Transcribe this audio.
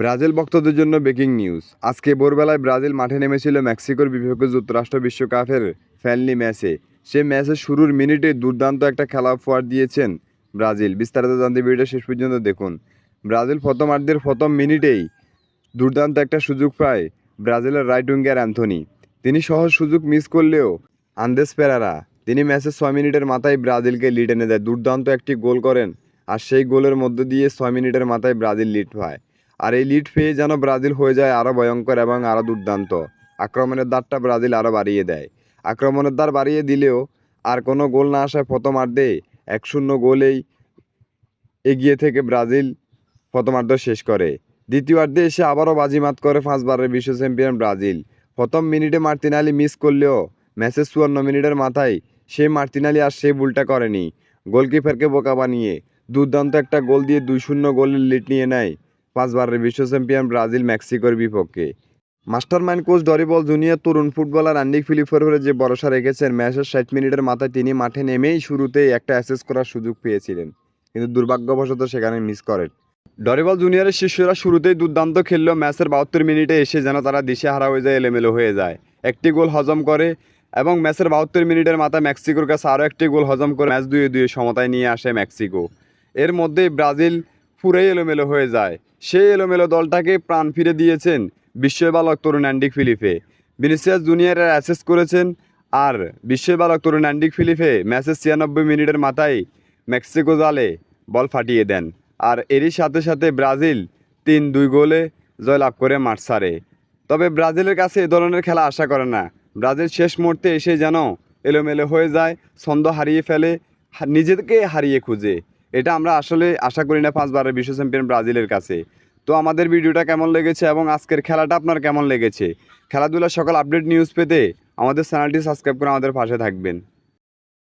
Brazil ভক্তদের জন্য breaking news. আজকে ভোরবেলায় ব্রাজিল মাঠে নেমেছিল মেক্সিকোর বিপক্ষে যুক্তরাষ্ট্র বিশ্বকাপের ফ্যানলি ম্যাচে। সে ম্যাচের শুরুর মিনিটে দুর্দান্ত একটা খেলা উপহার দিয়েছেন ব্রাজিল। বিস্তারিত জানতে ভিডিওটা শেষ পর্যন্ত দেখুন। ব্রাজিল প্রথমার্ধের প্রথম মিনিটেই দুর্দান্ত একটা সুযোগ পায় ব্রাজিলের রাইট উইঙ্গার অ্যান্থনি। তিনি সহজ সুযোগ মিস করলেও আন্দেস পেরারা, তিনি ম্যাচের ছয় মিনিটের মাথায় ব্রাজিলকে লিড এনে দেয়। দুর্দান্ত একটি গোল করেন আর সেই গোলের মধ্য দিয়ে ছয় মিনিটের মাথায় ব্রাজিল লিড পায় আর এই লিড পেয়ে যেন ব্রাজিল হয়ে যায় আরও ভয়ঙ্কর এবং আরও দুর্দান্ত। আক্রমণের দ্বারটা ব্রাজিল আরও বাড়িয়ে দেয়। আক্রমণের দ্বার বাড়িয়ে দিলেও আর কোনো গোল না আসায় প্রথমার্ধে এক শূন্য গোলেই এগিয়ে থেকে ব্রাজিল প্রথমার্ধ শেষ করে। দ্বিতীয়ার্ধে এসে আবারও বাজিমাত করে পাঁচবারের বিশ্ব চ্যাম্পিয়ন ব্রাজিল। প্রথম মিনিটে মার্তিনালি মিস করলেও ম্যাচের চুয়ান্ন মিনিটের মাথায় সে মার্তিনালি আর সে ভুলটা করেনি। গোলকিপারকে বোকা বানিয়ে দুর্দান্ত একটা গোল দিয়ে দুই শূন্য গোলের লিড নিয়ে নেয় পাঁচবারের বিশ্ব চ্যাম্পিয়ন ব্রাজিল মেক্সিকোর বিপক্ষে। Master mind coach Dorival junior তরুণ ফুটবলার আন্ডিক ফিলিপের উপরে যে ভরসা রেখেছেন ম্যাচের ষাট মিনিটের মাথায় তিনি মাঠে নেমেই শুরুতেই একটা অ্যাসেস করার সুযোগ পেয়েছিলেন। কিন্তু দুর্ভাগ্যবশত সেখানে মিস করেন। ডরিবল জুনিয়রের শিষ্যরা শুরুতেই দুর্দান্ত খেললেও ম্যাচের বাহাত্তর মিনিটে এসে যেন তারা দিশে হারা হয়ে যায়, এলোমেলো হয়ে যায়। একটি গোল হজম করে এবং ম্যাচের বাহাত্তর মিনিটের মাথায় মেক্সিকোর কাছে আরও একটি গোল হজম করে ম্যাচ দুয়ে দুয়ে সমতায় নিয়ে আসে মেক্সিকো। এর মধ্যেই ব্রাজিল পুরোই এলোমেলো হয়ে যায়। সেই এলোমেলো দলটাকে প্রাণ ফিরে দিয়েছেন বিশ্বয় বালক তরুণ অ্যান্ডিক ফিলিপে। ভিনিসিয়াস জুনিয়রের অ্যাসেস করেছেন আর বিশ্বয় বালক তরুণ অ্যান্ডিক ফিলিপে ম্যাচের ছিয়ানব্বই মিনিটের মাথায় মেক্সিকো জালে বল ফাটিয়ে দেন। আর এরই সাথে সাথে ব্রাজিল তিন দুই গোলে জয়লাভ করে মাঠ সারে। তবে ব্রাজিলের কাছে এ ধরনের খেলা আশা করে না। ব্রাজিল শেষ মুহূর্তে এসে যেন এলোমেলো হয়ে যায়, ছন্দ হারিয়ে ফেলে নিজেকে হারিয়ে খুঁজে। এটা আমরা আসলে আশা করি না পাঁচবারের বিশ্ব চ্যাম্পিয়ন ব্রাজিলের কাছে। তো আমাদের ভিডিওটা কেমন লেগেছে এবং আজকের খেলাটা আপনার কেমন লেগেছে? খেলাধুলার সকল আপডেট নিউজ পেতে আমাদের চ্যানেলটি সাবস্ক্রাইব করে আমাদের পাশে থাকবেন।